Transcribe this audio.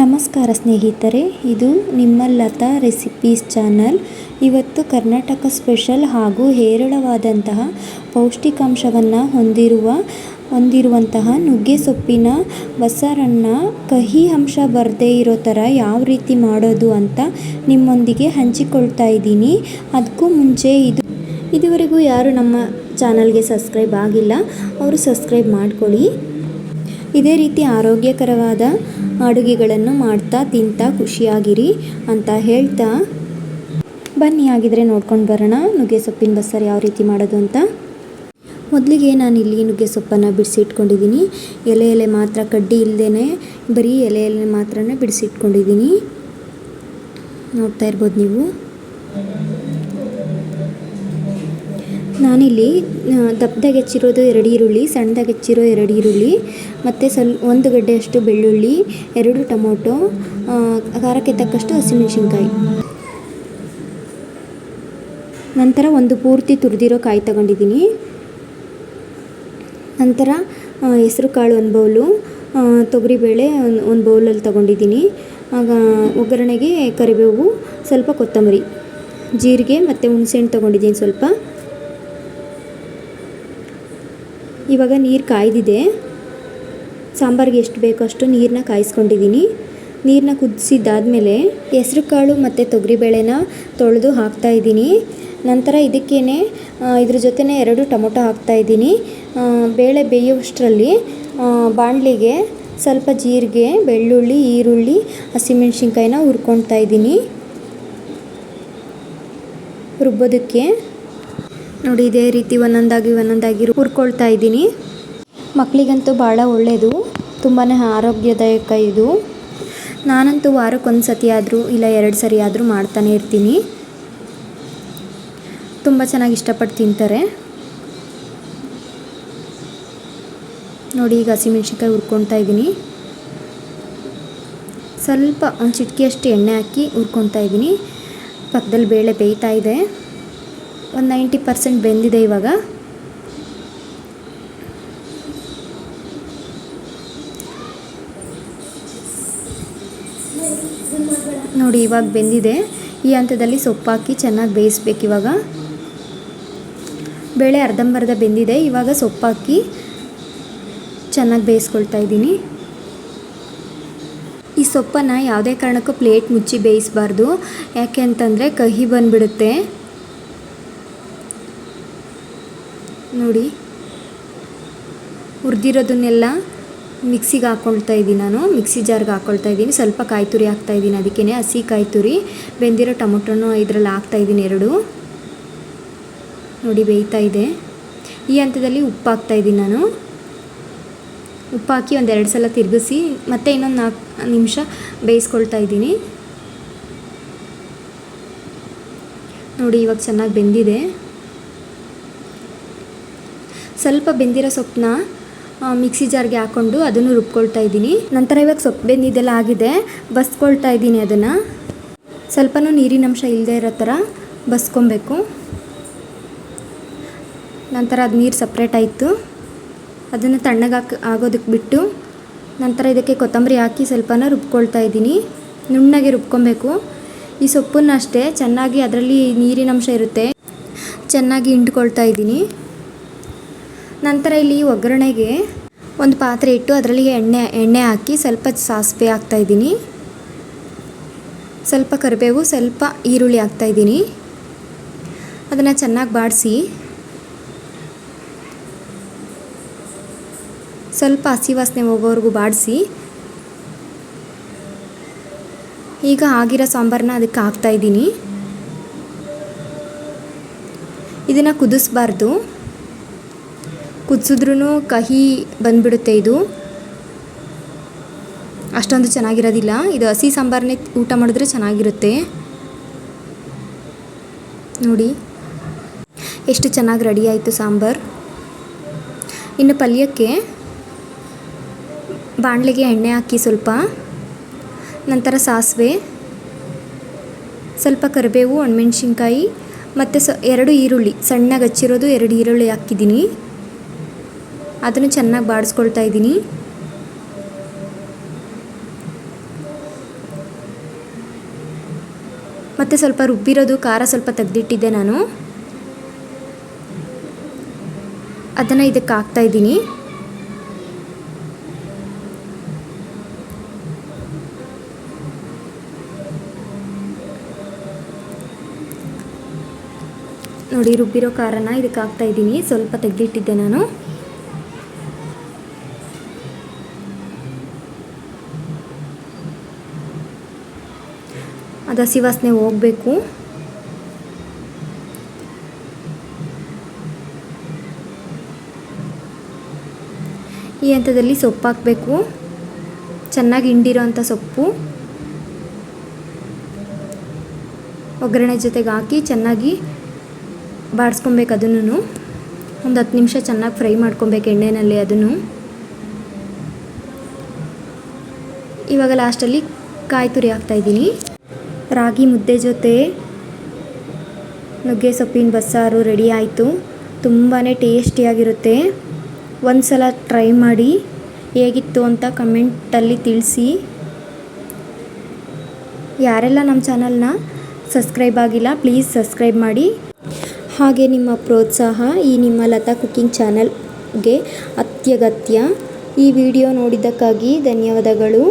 ನಮಸ್ಕಾರ ಸ್ನೇಹಿತರೆ, ಇದು ನಿಮ್ಮ ಲತಾ ರೆಸಿಪೀಸ್ ಚಾನಲ್. ಇವತ್ತು ಕರ್ನಾಟಕ ಸ್ಪೆಷಲ್ ಹಾಗೂ ಹೇರಳವಾದಂತಹ ಪೌಷ್ಟಿಕಾಂಶವನ್ನು ಹೊಂದಿರುವ, ಹೊಂದಿರುವಂತಹ ನುಗ್ಗೆ ಸೊಪ್ಪಿನ ಬಸ್ಸಾರನ್ನು ಕಹಿ ಅಂಶ ಬರದೇ ಇರೋ ಥರ ಯಾವ ರೀತಿ ಮಾಡೋದು ಅಂತ ನಿಮ್ಮೊಂದಿಗೆ ಹಂಚಿಕೊಳ್ತಾ ಇದ್ದೀನಿ. ಅದಕ್ಕೂ ಮುಂಚೆ ಇದು, ಇದುವರೆಗೂ ಯಾರು ನಮ್ಮ ಚಾನಲ್ಗೆ ಸಬ್ಸ್ಕ್ರೈಬ್ ಆಗಿಲ್ಲ, ಅವರು ಸಬ್ಸ್ಕ್ರೈಬ್ ಮಾಡ್ಕೊಳ್ಳಿ. ಇದೇ ರೀತಿ ಆರೋಗ್ಯಕರವಾದ ಅಡುಗೆಗಳನ್ನು ಮಾಡ್ತಾ, ತಿಂತಾ ಖುಷಿಯಾಗಿರಿ ಅಂತ ಹೇಳ್ತಾ ಬನ್ನಿ. ಆಗಿದ್ರೆ ನೋಡ್ಕೊಂಡು ಬರೋಣ, ನುಗ್ಗೆ ಸೊಪ್ಪಿನ ಬಸ್ಸಾರು ಯಾವ ರೀತಿ ಮಾಡೋದು ಅಂತ. ಮೊದಲಿಗೆ ನಾನು ಇಲ್ಲಿ ನುಗ್ಗೆ ಸೊಪ್ಪನ್ನು ಬಿಡಿಸಿಟ್ಕೊಂಡಿದ್ದೀನಿ. ಎಲೆ ಎಲೆ ಮಾತ್ರ ಕಡ್ಡಿ ಇಲ್ಲದೇ ಬರೀ ಎಲೆ ಎಲೆ ಮಾತ್ರ ಬಿಡಿಸಿಟ್ಕೊಂಡಿದ್ದೀನಿ. ನೋಡ್ತಾ ಇರ್ಬೋದು ನೀವು. ನಾನಿಲ್ಲಿ ದಪ್ಪದಾಗಿ ಹೆಚ್ಚಿರೋದು ಎರಡು ಈರುಳ್ಳಿ, ಸಣ್ಣದಾಗಿ ಹೆಚ್ಚಿರೋ ಎರಡು ಈರುಳ್ಳಿ, ಮತ್ತು ಸ್ವಲ್ ಒಂದು ಗಡ್ಡೆಯಷ್ಟು ಬೆಳ್ಳುಳ್ಳಿ, ಎರಡು ಟೊಮೊಟೊ ಖಾರಕ್ಕೆ ತಕ್ಕಷ್ಟು ಹಸಿಮೆಣಸಿನ್ಕಾಯಿ. ನಂತರ ಒಂದು ಪೂರ್ತಿ ತುರಿದಿರೋ ಕಾಯಿ ತಗೊಂಡಿದ್ದೀನಿ. ನಂತರ ಹೆಸರು ಕಾಳು ಒಂದು ಬೌಲು ತೊಗರಿಬೇಳೆ ಒಂದು ಒಂದು ಬೌಲಲ್ಲಿ ತೊಗೊಂಡಿದ್ದೀನಿ. ಆಗ, ಒಗ್ಗರಣೆಗೆ ಕರಿಬೇವು, ಸ್ವಲ್ಪ ಕೊತ್ತಂಬರಿ, ಜೀರಿಗೆ ಮತ್ತು ಹುಣಸೆಹಣ್ಣು ತೊಗೊಂಡಿದ್ದೀನಿ ಸ್ವಲ್ಪ. ಇವಾಗ ನೀರು ಕಾಯ್ದಿದೆ. ಸಾಂಬಾರಿಗೆ ಎಷ್ಟು ಬೇಕೋ ಅಷ್ಟು ನೀರನ್ನ ಕಾಯಿಸ್ಕೊಂಡಿದ್ದೀನಿ ನೀರನ್ನ ಕುದಿಸಿದ್ದಾದಮೇಲೆ ಹೆಸ್ರು ಕಾಳು ಮತ್ತು ತೊಗರಿಬೇಳೆನ ತೊಳೆದು ಹಾಕ್ತಾಯಿದ್ದೀನಿ ನಂತರ ಇದಕ್ಕೇ ಇದ್ರ ಜೊತೆನೇ ಎರಡು ಟೊಮೊಟೊ ಹಾಕ್ತಾಯಿದ್ದೀನಿ ಬೇಳೆ ಬೇಯುವಷ್ಟರಲ್ಲಿ ಬಾಣಲಿಗೆ ಸ್ವಲ್ಪ ಜೀರಿಗೆ, ಬೆಳ್ಳುಳ್ಳಿ, ಈರುಳ್ಳಿ, ಹಸಿಮೆಣ್ಸಿನ್ಕಾಯಿನ ಹುರ್ಕೊಳ್ತಾ ಇದ್ದೀನಿ. ರುಬ್ಬೋದಕ್ಕೆ. ನೋಡಿ, ಇದೇ ರೀತಿ ಒಂದೊಂದಾಗಿ ಒಂದೊಂದಾಗಿ ಹುರ್ಕೊಳ್ತಾ ಇದ್ದೀನಿ. ಮಕ್ಕಳಿಗಂತೂ ಭಾಳ ಒಳ್ಳೆಯದು ತುಂಬಾ ಆರೋಗ್ಯದಾಯಕ ಇದು. ನಾನಂತೂ ವಾರಕ್ಕೊಂದು ಸತಿ ಆದರೂ ಇಲ್ಲ ಎರಡು ಸರಿ ಆದರೂ ಮಾಡ್ತಾನೆ ಇರ್ತೀನಿ. ತುಂಬ ಚೆನ್ನಾಗಿ ಇಷ್ಟಪಟ್ಟು ತಿಂತಾರೆ. ನೋಡಿ, ಈಗ ಹಸಿಮೆಣ್ಸಿನ್ಕಾಯಿ ಹುರ್ಕೊತಾ ಇದ್ದೀನಿ. ಸ್ವಲ್ಪ ಒಂದು ಚಿಟಿಕೆಯಷ್ಟು ಎಣ್ಣೆ ಹಾಕಿ ಹುರ್ಕೊತಾ ಇದ್ದೀನಿ. ಪಕ್ಕದಲ್ಲಿ ಬೇಳೆ ಬೇಯ್ತಾ ಇದೆ. ಒಂದು ನೈಂಟಿ ಪರ್ಸೆಂಟ್ ಬೆಂದಿದೆ ಇವಾಗ. ನೋಡಿ ಇವಾಗ ಬೆಂದಿದೆ. ಈ ಹಂತದಲ್ಲಿ ಸೊಪ್ಪಾಕಿ ಚೆನ್ನಾಗಿ ಬೇಯಿಸ್ಬೇಕು ಇವಾಗ. ಬೇಳೆ ಅರ್ಧಂಬರ್ಧ ಬೆಂದಿದೆ. ಇವಾಗ ಸೊಪ್ಪಾಕಿ ಚೆನ್ನಾಗಿ ಬೇಯಿಸ್ಕೊಳ್ತಾ ಇದ್ದೀನಿ. ಈ ಸೊಪ್ಪನ್ನು ಯಾವುದೇ ಕಾರಣಕ್ಕೂ ಪ್ಲೇಟ್ ಮುಚ್ಚಿ ಬೇಯಿಸಬಾರ್ದು. ಯಾಕೆ ಅಂತಂದರೆ ಕಹಿ ಬಂದುಬಿಡುತ್ತೆ. ನೋಡಿ. ಹುರಿದಿರೋದನ್ನೆಲ್ಲ ಮಿಕ್ಸಿಗೆ ಹಾಕ್ಕೊಳ್ತಾ ಇದ್ದೀನಿ ನಾನು. ಮಿಕ್ಸಿ ಜಾರ್ಗೆ ಹಾಕ್ಕೊಳ್ತಾ ಇದ್ದೀನಿ. ಸ್ವಲ್ಪ ಕಾಯಿ ತುರಿ ಹಾಕ್ತಾ ಇದ್ದೀನಿ ಅದಕ್ಕೇ ಹಸಿ ಕಾಯಿ ತುರಿ ಬೆಂದಿರೋ ಟೊಮೊಟೊನೂ ಇದರಲ್ಲಿ ಹಾಕ್ತಾ ಇದ್ದೀನಿ ಎರಡು. ನೋಡಿ ಬೇಯ್ತಾ ಇದೆ. ಈ ಹಂತದಲ್ಲಿ ಉಪ್ಪು ಹಾಕ್ತಾ ಇದ್ದೀನಿ ನಾನು. ಉಪ್ಪು ಹಾಕಿ ಒಂದು ಎರಡು ಸಲ ತಿರುಗಿಸಿ ಮತ್ತೆ ಇನ್ನೊಂದು ನಾಲ್ಕು ನಿಮಿಷ ಬೇಯಿಸ್ಕೊಳ್ತಾ ಇದ್ದೀನಿ. ನೋಡಿ ಇವಾಗ ಚೆನ್ನಾಗಿ ಬೆಂದಿದೆ. ಸ್ವಲ್ಪ ಬೆಂದಿರೋ ಸೊಪ್ಪನ್ನ ಮಿಕ್ಸಿ ಜಾರ್ಗೆ ಹಾಕ್ಕೊಂಡು ಅದನ್ನು ರುಬ್ಕೊಳ್ತಾ ಇದ್ದೀನಿ. ನಂತರ ಇವಾಗ ಸೊಪ್ಪು ಬೆಂದಿದ್ದೆಲ್ಲ ಆಗಿದೆ. ಬಸ್ಕೊಳ್ತಾ ಇದ್ದೀನಿ ಅದನ್ನು. ಸ್ವಲ್ಪನೂ ನೀರಿನ ಅಂಶ ಇಲ್ಲದೆ ಇರೋ ಥರ ಬಸ್ಕೊಬೇಕು. ನಂತರ ಅದು ನೀರು ಸಪ್ರೇಟ್ ಆಯಿತು. ಅದನ್ನು ತಣ್ಣಗೆ ಹಾಕಿ ಆಗೋದಕ್ಕೆ ಬಿಟ್ಟು ನಂತರ ಇದಕ್ಕೆ ಕೊತ್ತಂಬರಿ ಹಾಕಿ ಸ್ವಲ್ಪನ ರುಬ್ಕೊಳ್ತಾ ಇದ್ದೀನಿ. ನುಣ್ಣಗೆ ರುಬ್ಕೊಬೇಕು. ಈ ಸೊಪ್ಪನ್ನು ಅಷ್ಟೇ ಚೆನ್ನಾಗಿ ಅದರಲ್ಲಿ ನೀರಿನಂಶ ಇರುತ್ತೆ. ಚೆನ್ನಾಗಿ ಹಿಂಡ್ಕೊಳ್ತಾ ಇದ್ದೀನಿ. ನಂತರ ಇಲ್ಲಿ ಒಗ್ಗರಣೆಗೆ ಒಂದು ಪಾತ್ರೆ ಇಟ್ಟು ಅದರಲ್ಲಿ ಎಣ್ಣೆ ಎಣ್ಣೆ ಹಾಕಿ ಸ್ವಲ್ಪ ಸಾಸಿವೆ ಹಾಕ್ತಾಯಿದ್ದೀನಿ ಸ್ವಲ್ಪ ಕರಿಬೇವು, ಸ್ವಲ್ಪ ಈರುಳ್ಳಿ ಹಾಕ್ತಾಯಿದ್ದೀನಿ ಅದನ್ನು ಚೆನ್ನಾಗಿ ಬಾಡಿಸಿ ಸ್ವಲ್ಪ ಹಸಿ ವಾಸನೆ ಹೋಗೋವರೆಗೂ ಬಾಡಿಸಿ ಈಗ ಆಗಿರೋ ಸಾಂಬಾರನ್ನ ಅದಕ್ಕೆ ಹಾಕ್ತಾಯಿದ್ದೀನಿ ಇದನ್ನು ಕುದಿಸ್ಬಾರ್ದು. ಕುದಿಸಿದ್ರೂ ಕಹಿ ಬಂದ್ಬಿಡುತ್ತೆ ಇದು. ಅಷ್ಟೊಂದು ಚೆನ್ನಾಗಿರೋದಿಲ್ಲ. ಇದು ಹಸಿ ಸಾಂಬಾರನ್ನೇ ಊಟ ಮಾಡಿದ್ರೆ ಚೆನ್ನಾಗಿರುತ್ತೆ. ನೋಡಿ. ಎಷ್ಟು ಚೆನ್ನಾಗಿ ರೆಡಿ ಆಯಿತು ಸಾಂಬಾರು. ಇನ್ನು ಪಲ್ಯಕ್ಕೆ ಬಾಣಲೆಗೆ ಎಣ್ಣೆ ಹಾಕಿ ಸ್ವಲ್ಪ. ನಂತರ ಸಾಸಿವೆ. ಸ್ವಲ್ಪ ಕರಿಬೇವು, ಒಣಮೆಣ್ಸಿನ್ಕಾಯಿ, ಮತ್ತು ಸ ಎರಡು ಈರುಳ್ಳಿ. ಸಣ್ಣಗೆ ಹಚ್ಚಿರೋದು ಎರಡು ಈರುಳ್ಳಿ ಹಾಕಿದ್ದೀನಿ. ಅದನ್ನು ಚೆನ್ನಾಗಿ ಬಾಡಿಸ್ಕೊಳ್ತಾ ಇದ್ದೀನಿ. ಮತ್ತು ಸ್ವಲ್ಪ ರುಬ್ಬಿರೋದು ಖಾರ ಸ್ವಲ್ಪ ತೆಗೆದಿಟ್ಟಿದ್ದೆ ನಾನು. ಅದನ್ನು ಇದಕ್ಕೆ ಹಾಕ್ತಾ ಇದ್ದೀನಿ. ನೋಡಿ, ರುಬ್ಬಿರೋ ಖಾರನ ಇದಕ್ಕೆ ಹಾಕ್ತಾ ಇದ್ದೀನಿ. ಸ್ವಲ್ಪ ತೆಗೆದಿಟ್ಟಿದ್ದೆ ನಾನು. ಅದು ಹಸಿ ವಾಸನೆ ಹೋಗಬೇಕು. ಈ ಹಂತದಲ್ಲಿ ಸೊಪ್ಪು ಹಾಕಬೇಕು. ಚೆನ್ನಾಗಿ ಹಿಂಡಿರೋ ಅಂಥ ಸೊಪ್ಪು. ಒಗ್ಗರಣೆ ಜೊತೆಗೆ ಹಾಕಿ ಚೆನ್ನಾಗಿ ಬಾಡಿಸ್ಕೊಬೇಕು ಅದನ್ನು. ಒಂದು ಹತ್ತು ನಿಮಿಷ ಚೆನ್ನಾಗಿ ಫ್ರೈ ಮಾಡ್ಕೊಬೇಕು ಎಣ್ಣೆಯಲ್ಲಿ ಅದನ್ನು. ಇವಾಗ ಲಾಸ್ಟಲ್ಲಿ ಕಾಯಿ ತುರಿ ಹಾಕ್ತಾಯಿದ್ದೀನಿ ರಾಗಿ ಮುದ್ದೆ ಜೊತೆ ನುಗ್ಗೆ ಸೊಪ್ಪಿನ ಬಸ್ಸಾರು ರೆಡಿ ಆಯಿತು. ತುಂಬಾ ಟೇಸ್ಟಿಯಾಗಿರುತ್ತೆ. ಒಂದು ಸಲ ಟ್ರೈ ಮಾಡಿ ಹೇಗಿತ್ತು ಅಂತ ಕಮೆಂಟಲ್ಲಿ ತಿಳಿಸಿ. ಯಾರೆಲ್ಲ ನಮ್ಮ ಚಾನಲ್ನ ಸಬ್ಸ್ಕ್ರೈಬ್ ಆಗಿಲ್ಲ ಪ್ಲೀಸ್ ಸಬ್ಸ್ಕ್ರೈಬ್ ಮಾಡಿ. ಹಾಗೆ ನಿಮ್ಮ ಪ್ರೋತ್ಸಾಹ ಈ ನಿಮ್ಮ ಲತಾ ಕುಕ್ಕಿಂಗ್ ಚಾನಲ್ಗೆ ಅತ್ಯಗತ್ಯ. ಈ ವಿಡಿಯೋ ನೋಡಿದ್ದಕ್ಕಾಗಿ ಧನ್ಯವಾದಗಳು.